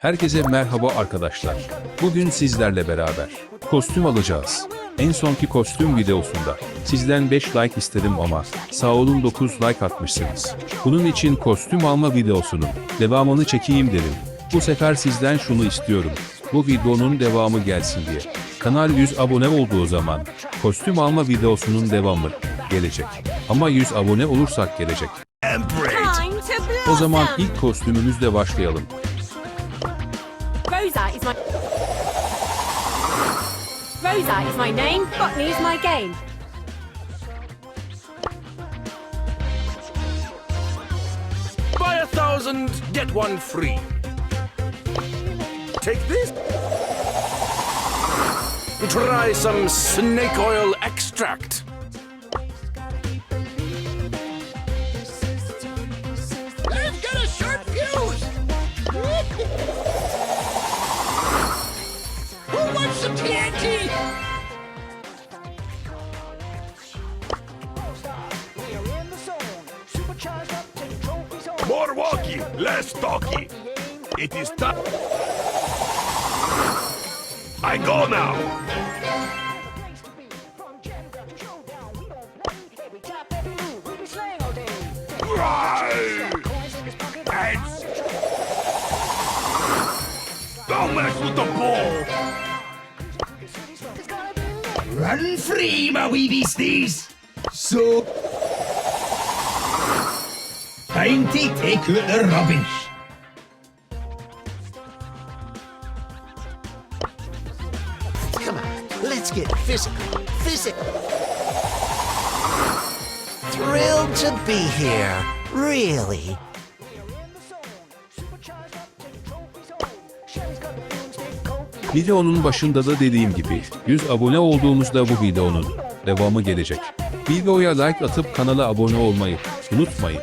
Herkese merhaba arkadaşlar. Bugün sizlerle beraber kostüm alacağız. En sonki kostüm videosunda sizden 5 like istedim ama sağ olun 9 like atmışsınız. Bunun için kostüm alma videosunun devamını çekeyim dedim. Bu sefer sizden şunu istiyorum. Bu videonun devamı gelsin diye. Kanal 100 abone olduğu zaman kostüm alma videosunun devamı gelecek. Ama 100 abone olursak gelecek. O zaman ilk kostümümüzle başlayalım. Rosa is my. Rosa is my name. Botany is my game. Buy a thousand, get one free. Take this. Try some snake oil extract. Some TNT? More walkie, less talkie. It is time. I go now. Don't mess with the ball. Run free, my wee beasties! So. Time to take out the rubbish. Come on, let's get physical. Physical. Thrilled to be here. Really. Videonun başında da dediğim gibi 100 abone olduğumuzda bu videonun devamı gelecek. Videoya like atıp kanala abone olmayı unutmayın.